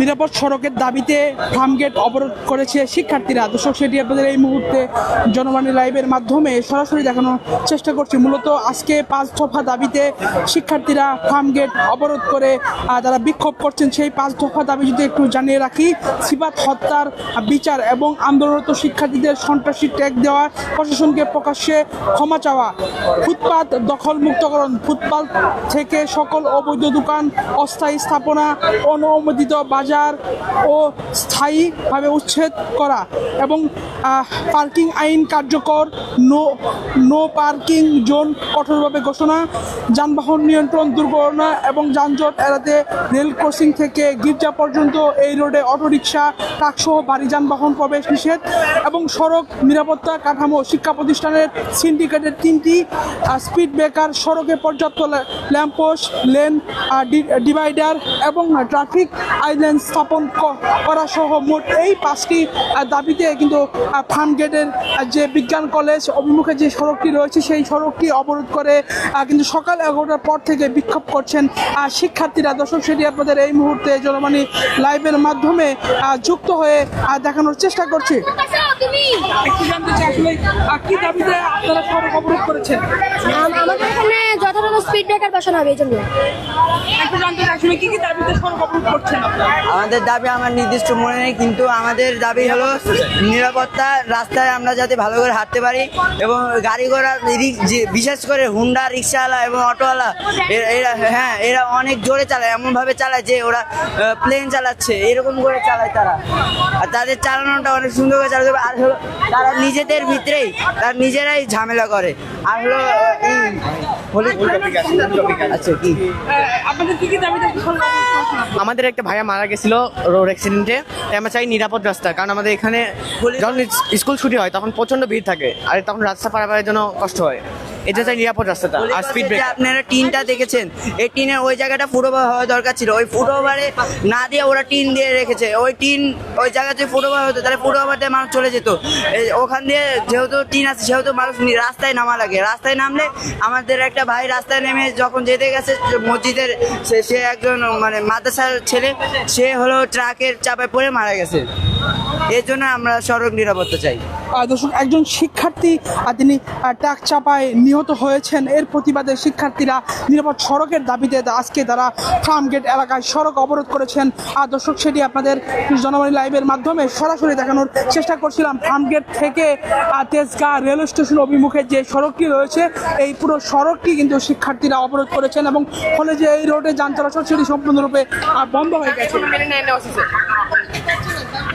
নিরাপদ সড়কের দাবিতে ফার্মগেট অবরোধ করেছে শিক্ষার্থীরা। দর্শক, সেটি আপনাদের এই মুহূর্তে জনবাণী লাইভের মাধ্যমে সরাসরি দেখানোর চেষ্টা করছি। মূলত আজকে পাঁচ দফা দাবিতে শিক্ষার্থীরা ফার্মগেট অবরোধ করে যারা বিক্ষোভ করছেন, সেই পাঁচ দফা দাবি যদি একটু জানিয়ে রাখি সিবাত হত্যার বিচার এবং আন্দোলনরত শিক্ষার্থীদের সন্ত্রাসী ট্যাগ দেওয়া, প্রশাসনকে প্রকাশ্যে ক্ষমা চাওয়া, ফুটপাত দখল মুক্তকরণ ফুটপাত থেকে সকল অবৈধ দোকান, অস্থায়ী স্থাপনা অনুমোদিত বাজার ও স্থায়ীভাবে উচ্ছেদ করা এবং পার্কিং আইন কার্যকর, নো নো পার্কিং জোন কঠোরভাবে ঘোষণা, যানবাহন নিয়ন্ত্রণ দুর্ঘটনা এবং যানজট এড়াতে রেল ক্রসিং থেকে গির্জা পর্যন্ত এই রোডে অটোরিকশা, ট্রাকসহ ভারী যানবাহন প্রবেশ নিষেধ এবং সড়ক নিরাপত্তা কাঠামো শিক্ষা প্রতিষ্ঠানের সিন্ডিকেটের তিনটি স্পিড ব্রেকার, সড়কে পর্যাপ্ত ল্যা- ল্যাম্পোস্ট লেন ডিভাইডার এবং ট্রাফিক আইল্যান্ড স্থাপন করা সহ মোট এই পাঁচটি দাবিতে কিন্তু ফার্ম গেটের যে বিজ্ঞান কলেজ অভিমুখে যে সড়কটি রয়েছে, সেই সড়কটি অবরোধ করে কিন্তু সকাল এগারোটার পর থেকে বিক্ষোভ করছেন শিক্ষার্থীরা। দর্শক, সেটি আপনাদের এই মুহূর্তে জনমানি লাইভের মাধ্যমে যুক্ত হয়ে দেখানোর চেষ্টা করছি। একটু জানতে চাই আসলে কি দাবিতে আপনারা সড়ক অবরোধ করেছেন? আমাদের এখানে যথাযথ স্পিড ব্রেকার বসানো হবে এই জন্য। একটু জানতে চাই আসলে কি কি দাবিতে সড়ক অবরোধ করছেন আমাদের দাবি আমার নির্দিষ্ট মনে নেই কিন্তু আমাদের দাবি হলো নিরাপত্তা রাস্তায় আমরা যাতে ভালো করে হাঁটতে পারি এবং গাড়ি ঘোড়া বিশেষ করে হুন্ডা রিক্সাওয়ালা এবং অটোওয়ালা এরা হ্যাঁ এরা অনেক জোরে চালায় এমনভাবে চালায় যে ওরা প্লেন চালাচ্ছে এরকম করে চালায় তারা। আর তাদের চালানোটা অনেক সুন্দর করে চালাতে হবে। আর হলো তারা নিজেদের ভিতরেই তার নিজেরাই ঝামেলা করে। আর হলো আচ্ছা কি? আমাদের একটা ভাইয়া মারা গেছিল রোড অ্যাক্সিডেন্টে তাই আমরা চাই নিরাপদ রাস্তা কারণ আমাদের এখানে যখন স্কুল ছুটি হয় তখন প্রচণ্ড ভিড় থাকে আর তখন রাস্তা পারাপারের জন্য কষ্ট হয়। এটা চাই নিরাপদ রাস্তাটা আর স্পিড যে ব্রেকার আপনারা টিনটা দেখেছেন এই টিনের ওই জায়গাটা ফুটওভার হওয়া দরকার ছিল। ওই ফুটওভারে না দিয়ে ওরা টিন দিয়ে রেখেছে। ওই টিন ওই জায়গাতে ফুটওভার হতো তাহলে ফুটওভার দিয়ে মানুষ চলে যেত। ওখান দিয়ে যেহেতু টিন আছে সেহেতু মানুষ রাস্তায় নামা লাগে। রাস্তায় নামলে আমাদের একটা ভাই রাস্তায় নেমে যখন যেতে গেছে মসজিদের সে- সে একজন মানে মাদ্রাসার ছেলে সে হলো ট্রাকের চাপায় পড়ে মারা গেছে। এর জন্য আমরা সড়ক নিরাপত্তা চাই। দর্শক একজন শিক্ষার্থী আহ, তিনি ট্রাক চাপায় নিহত হয়েছেন। এর প্রতিবাদে শিক্ষার্থীরা নিরাপদ সড়কের দাবিতে আজকে তারা ফার্ম গেট এলাকায় সড়ক অবরোধ করেছেন। আর দর্শক, সেটি আপনাদের জনবাণী লাইভের মাধ্যমে সরাসরি দেখানোর চেষ্টা করছিলাম। ফার্ম গেট থেকে তেজগাঁ রেল স্টেশন অভিমুখে যে সড়কটি রয়েছে, এই পুরো সড়কটি কিন্তু শিক্ষার্থীরা অবরোধ করেছেন এবং ফলে যে এই রোডে যান চলাচল, সেটি সম্পূর্ণরূপে বন্ধ হয়ে গেছে।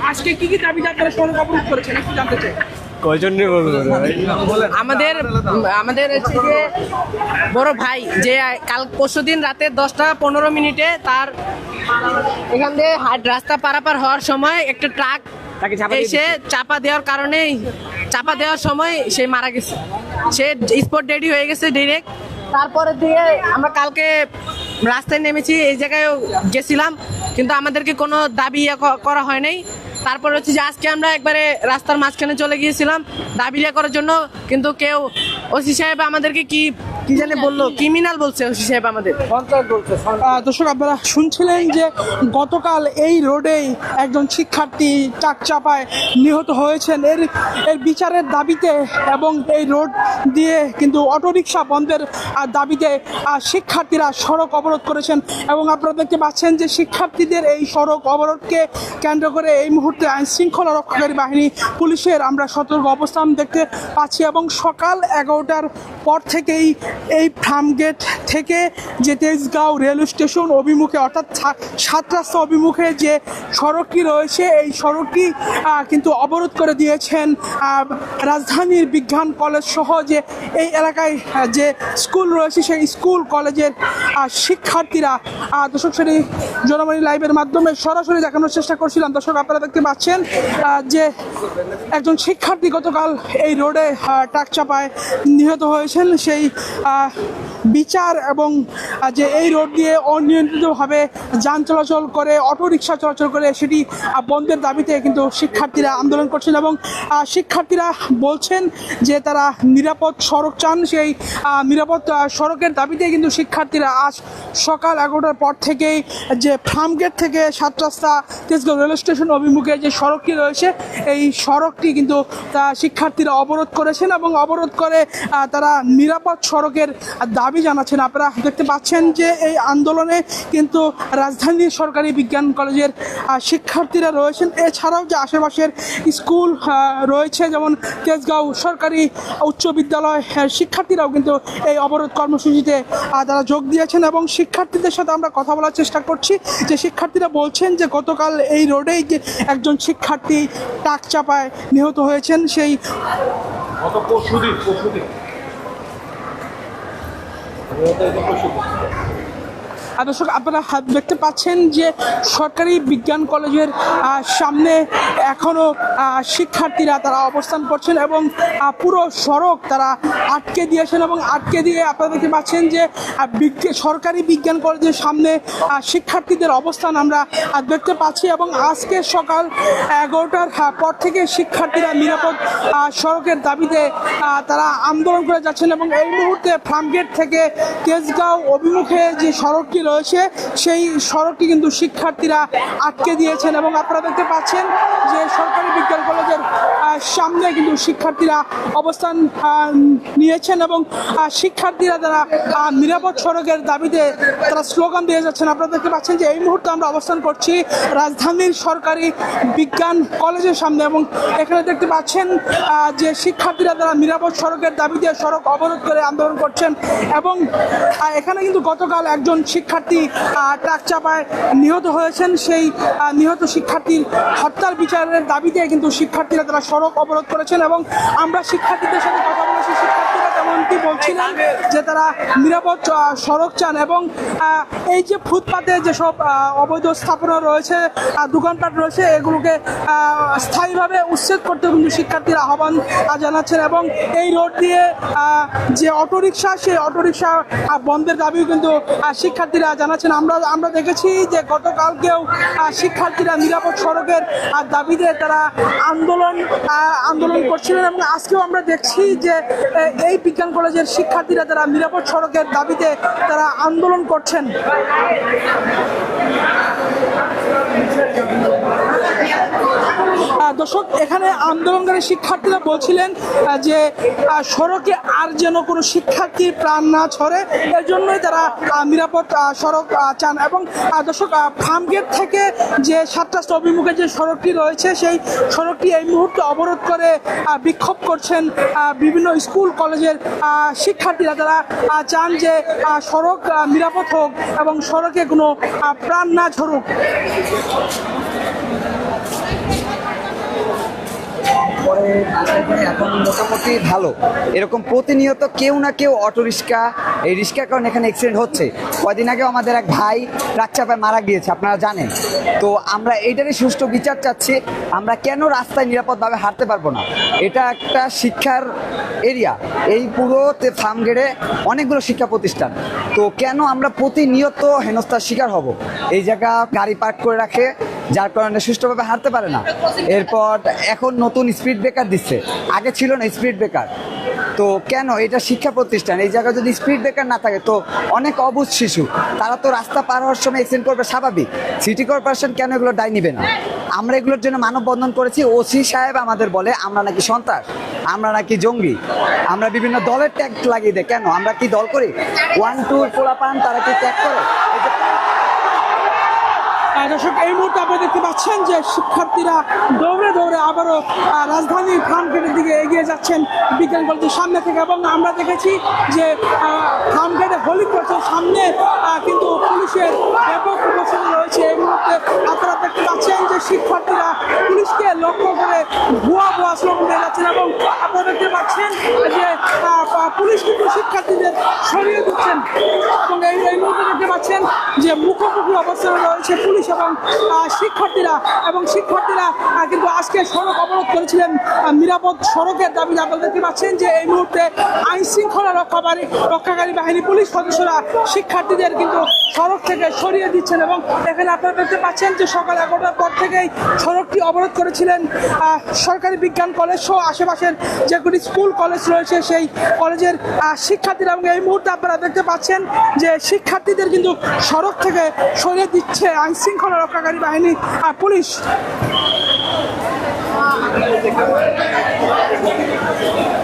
আজকে কি কি দাবি আপনারা সড়ক অবরোধ করেছেন, একটু জানতে চাই। আমাদের আমাদের হচ্ছে যে বড় ভাই যে কাল পরশু দিন রাতে দশটা পনেরো মিনিটে তার এখান দিয়ে হাট রাস্তা পারাপার হওয়ার সময় একটা ট্রাক এসে চাপা দেওয়ার কারণে চাপা দেওয়ার সময় সে মারা গেছে। সে স্পট রেডি হয়ে গেছে ডিরেক্ট তারপরে দিয়ে আমরা কালকে রাস্তায় নেমেছি এই জায়গায় গেছিলাম কিন্তু আমাদেরকে কোনো দাবি ইয়ে ক- করা হয় নাই। তারপর হচ্ছে যে আজকে আমরা একবারে রাস্তার মাঝখানে চলে গিয়েছিলাম দাবি ইয়ে করার জন্য, কিন্তু কেউ ওসি সাহেব আমাদেরকে কি কি জানে বলল? ক্রিমিনাল বলছে ওসি সাহেব আমাদের। দর্শক আপনারা শুনছিলেন যে গতকাল এই রোডেই একজন শিক্ষার্থী চাক চাপায় নিহত হয়েছেন। এর এর বিচারের দাবিতে এবং এই রোড দিয়ে কিন্তু অটোরিকশা বন্ধের দাবিতে শিক্ষার্থীরা সড়ক অবরোধ করেছেন এবং আপনারা দেখতে পাচ্ছেন যে শিক্ষার্থীদের এই সড়ক অবরোধকে কেন্দ্র করে এই মুহূর্তে আইন শৃঙ্খলা রক্ষাকারী বাহিনী পুলিশের আমরা সতর্ক অবস্থান দেখতে পাচ্ছি এবং সকাল এগারোটার পর থেকেই এই ফার্মগেট থেকে যে তেজগাঁও রেল স্টেশন অভিমুখে, অর্থাৎ সাত রাস্তা অভিমুখে যে সড়কটি রয়েছে, এই সড়কটি কিন্তু অবরোধ করে দিয়েছেন রাজধানীর বিজ্ঞান কলেজ সহ যে এই এলাকায় যে স্কুল রয়েছে, সেই স্কুল কলেজের শিক্ষার্থীরা দর্শক শ্রেণি জনমণি লাইভের মাধ্যমে সরাসরি দেখানোর চেষ্টা করছিলাম। দর্শক, আপনারা দেখতে পাচ্ছেন যে একজন শিক্ষার্থী গতকাল এই রোডে ট্রাক চাপায় নিহত হয়েছেন। সেই বিচার এবং যে এই রোড দিয়ে অনিয়ন্ত্রিতভাবে যান চলাচল করে অটো রিক্সা চলাচল করে, সেটি বন্ধের দাবিতে কিন্তু শিক্ষার্থীরা আন্দোলন করছেন এবং শিক্ষার্থীরা বলছেন যে তারা নিরাপদ সড়ক চান। সেই নিরাপদ সড়কের দাবিতে কিন্তু শিক্ষার্থীরা আজ সকাল এগারোটার পর থেকেই যে ফার্মগেট থেকে সাত রাস্তা তেজগাঁও রেল স্টেশন অভিমুখে যে সড়কটি রয়েছে, এই সড়কটি কিন্তু শিক্ষার্থীরা অবরোধ করেছেন এবং অবরোধ করে তারা নিরাপদ সড়কের দাবি জানাচ্ছেন। আপনারা দেখতে পাচ্ছেন যে এই আন্দোলনে কিন্তু রাজধানীর সরকারি বিজ্ঞান কলেজের শিক্ষার্থীরা রয়েছেন। এছাড়াও যে আশেপাশের স্কুল রয়েছে যেমন তেজগাঁও সরকারি উচ্চ বিদ্যালয় আহ, শিক্ষার্থীরাও কিন্তু এই অবরোধ কর্মসূচিতে তারা যোগ দিয়েছেন এবং শিক্ষার্থীদের সাথে আমরা কথা বলার চেষ্টা করছি। যে শিক্ষার্থীরা বলছেন যে গতকাল এই রোডেই যে একজন শিক্ষার্থী টাক চাপায় নিহত হয়েছেন সেই গত পরশু দিন পরশু দিন আর দর্শক, আপনারা দেখতে পাচ্ছেন যে সরকারি বিজ্ঞান কলেজের সামনে এখনও শিক্ষার্থীরা তারা অবস্থান করছেন এবং পুরো সড়ক তারা আটকে দিয়েছেন এবং আটকে দিয়ে আপনারা দেখতে পাচ্ছেন যে সরকারি বিজ্ঞান কলেজের সামনে শিক্ষার্থীদের অবস্থান আমরা দেখতে পাচ্ছি এবং আজকে সকাল এগারোটার পর থেকে শিক্ষার্থীরা নিরাপদ সড়কের দাবিতে তারা আন্দোলন করে যাচ্ছেন এবং এই মুহূর্তে ফার্মগেট থেকে তেজগাঁও অভিমুখে যে সড়কটি রয়েছে। সেই সড়কটি কিন্তু শিক্ষার্থীরা আটকে দিয়েছেন এবং আপনারা দেখতে পাচ্ছেন যে সরকারি বিজ্ঞান কলেজের সামনে কিন্তু শিক্ষার্থীরা অবস্থান নিয়েছেন এবং শিক্ষার্থীরা তারা নিরাপদ সড়কের দাবিতে তারা স্লোগান দিয়ে যাচ্ছেন, আপনারা দেখতে পাচ্ছেন যে এই মুহূর্তে আমরা অবস্থান করছি রাজধানীর সরকারি বিজ্ঞান কলেজের সামনে এবং এখানে দেখতে পাচ্ছেন যে শিক্ষার্থীরা তারা নিরাপদ সড়কের দাবিতে সড়ক অবরোধ করে আন্দোলন করছেন এবং এখানে কিন্তু গতকাল একজন শিক্ষার্থী ট্রাক চাপায় নিহত হয়েছেন। সেই নিহত শিক্ষার্থীর হত্যার বিচারের দাবিতে কিন্তু শিক্ষার্থীরা তারা সড়ক অবরোধ করেছেন এবং আমরা শিক্ষার্থীদের সাথে কথা বলেছি। শিক্ষার্থীরা তেমনটি বলছিলেন যে তারা নিরাপদ সড়ক চান এবং এই যে ফুটপাতে যেসব অবৈধ স্থাপনা রয়েছে দোকানপাট রয়েছে, এগুলোকে স্থায়ীভাবে উচ্ছেদ করতে কিন্তু শিক্ষার্থীরা আহ্বান জানাচ্ছেন এবং এই রোড দিয়ে যে অটোরিকশা, সেই অটোরিকশা বন্ধের দাবিও কিন্তু শিক্ষার্থীরা জানাচ্ছেন। আমরা আমরা দেখেছি যে গতকালকেও শিক্ষার্থীরা নিরাপদ সড়কের দাবিতে তারা আন্দোলন আন্দোলন করছিলেন এবং আজকেও আমরা দেখছি যে এই বিজ্ঞান কলেজের শিক্ষার্থীরা তারা নিরাপদ সড়কের দাবিতে তারা আন্দোলন করছেন। দর্শক, এখানে আন্দোলনকারী শিক্ষার্থীরা বলছিলেন যে সড়কে আর যেন কোনো শিক্ষার্থীর প্রাণ না ছড়ে, এর জন্যই তারা নিরাপদ সড়ক চান এবং দর্শক ফার্মগেট থেকে যে সাত রাস্তা অভিমুখে যে সড়কটি রয়েছে, সেই সড়কটি এই মুহূর্তে অবরোধ করে বিক্ষোভ করছেন বিভিন্ন স্কুল, কলেজের শিক্ষার্থীরা। তারা চান যে সড়ক নিরাপদ হোক এবং সড়কে কোনো প্রাণ না ঝরুক পরে এখন মোটামুটি ভালো। এরকম প্রতিনিয়ত কেউ না কেউ অটো রিক্সা, এই রিক্সার কারণে এখানে অ্যাক্সিডেন্ট হচ্ছে। কদিন আগেও আমাদের এক ভাই ট্রাক চাপায় মারা গিয়েছে, আপনারা জানেন। তো আমরা এইটারই সুষ্ঠু বিচার চাচ্ছি, আমরা কেন রাস্তায় নিরাপদভাবে হাঁটতে পারব না? এটা একটা শিক্ষার এরিয়া। এই পুরো ফার্মগেটে অনেকগুলো শিক্ষা প্রতিষ্ঠান। তো কেন আমরা প্রতিনিয়ত হেনস্থার শিকার হব? এই জায়গা গাড়ি পার্ক করে রাখে যার কারণে সুষ্ঠুভাবে হারতে পারে না। এরপর এখন নতুন স্পিড ব্রেকার দিচ্ছে। আগে ছিল না স্পিড ব্রেকার। তো কেন? এটা শিক্ষা প্রতিষ্ঠান। এই জায়গায় যদি স্পিড ব্রেকার না থাকে, তো অনেক অবুঝ শিশু, তারা তো রাস্তা পার হওয়ার সময় অ্যাক্সিডেন্ট করবে, স্বাভাবিক। সিটি কর্পোরেশন কেন এগুলো দায় নিবে না? আমরা এগুলোর জন্য মানববন্ধন করেছি। ওসি সাহেব আমাদের বলে, আমরা নাকি সন্ত্রাস, আমরা নাকি জঙ্গি, আমরা বিভিন্ন দলের ট্যাগ লাগিয়ে দেয়। কেন? আমরা কি দল করি? ওয়ান টু পোলা পান, তারা কি ট্যাগ করে? দর্শক এই মুহূর্তে আপনি দেখতে পাচ্ছেন যে শিক্ষার্থীরা দৌড়ে দৌড়ে আবারও আহ, রাজধানীর ফার্মগেটের দিকে এগিয়ে যাচ্ছেন বিজ্ঞান কলেজের সামনে থেকে। এবং আমরা দেখেছি যে ফার্মগেটে হোলি ক্রসের সামনে কিন্তু পুলিশের ব্যাপক উপস্থিতি রয়েছে। এই মুহূর্তে আপনারা দেখতে পাচ্ছেন যে শিক্ষার্থীরা পুলিশকে লক্ষ্য করে ভুয়া ভুয়া স্লোগান যাচ্ছেন এবং আপনারা দেখতে পাচ্ছেন যে পুলিশ শিক্ষার্থীদের সরিয়ে দিচ্ছেন। এবং এই এই মুহূর্তে দেখতে পাচ্ছেন যে মুখোমুখি অবস্থানে রয়েছে পুলিশ এবং শিক্ষার্থীরা। এবং শিক্ষার্থীরা কিন্তু আজকে সড়ক অবরোধ করেছিলেন নিরাপদ সড়কের দাবি আপনারা দেখতে পাচ্ছেন যে এই মুহূর্তে আইন শৃঙ্খলা রক্ষাকারী রক্ষাকারী বাহিনী পুলিশ সদস্যরা শিক্ষার্থীদের কিন্তু সড়ক থেকে সরিয়ে দিচ্ছেন এবং এখানে আপনারা দেখতে পাচ্ছেন যে সকাল এগারোটার পর থেকেই সড়কটি অবরোধ করেছিলেন সরকারি বিজ্ঞান কলেজ সহ আশেপাশের যেগুলি স্কুল, কলেজ রয়েছে সেই কলেজের শিক্ষার্থীরা এবং এই মুহূর্তে আপনারা দেখতে পাচ্ছেন যে শিক্ষার্থীদের কিন্তু সড়ক থেকে সরিয়ে দিচ্ছে আইন শৃঙ্খলা রক্ষাকারী বাহিনী আর পুলিশ Thank you.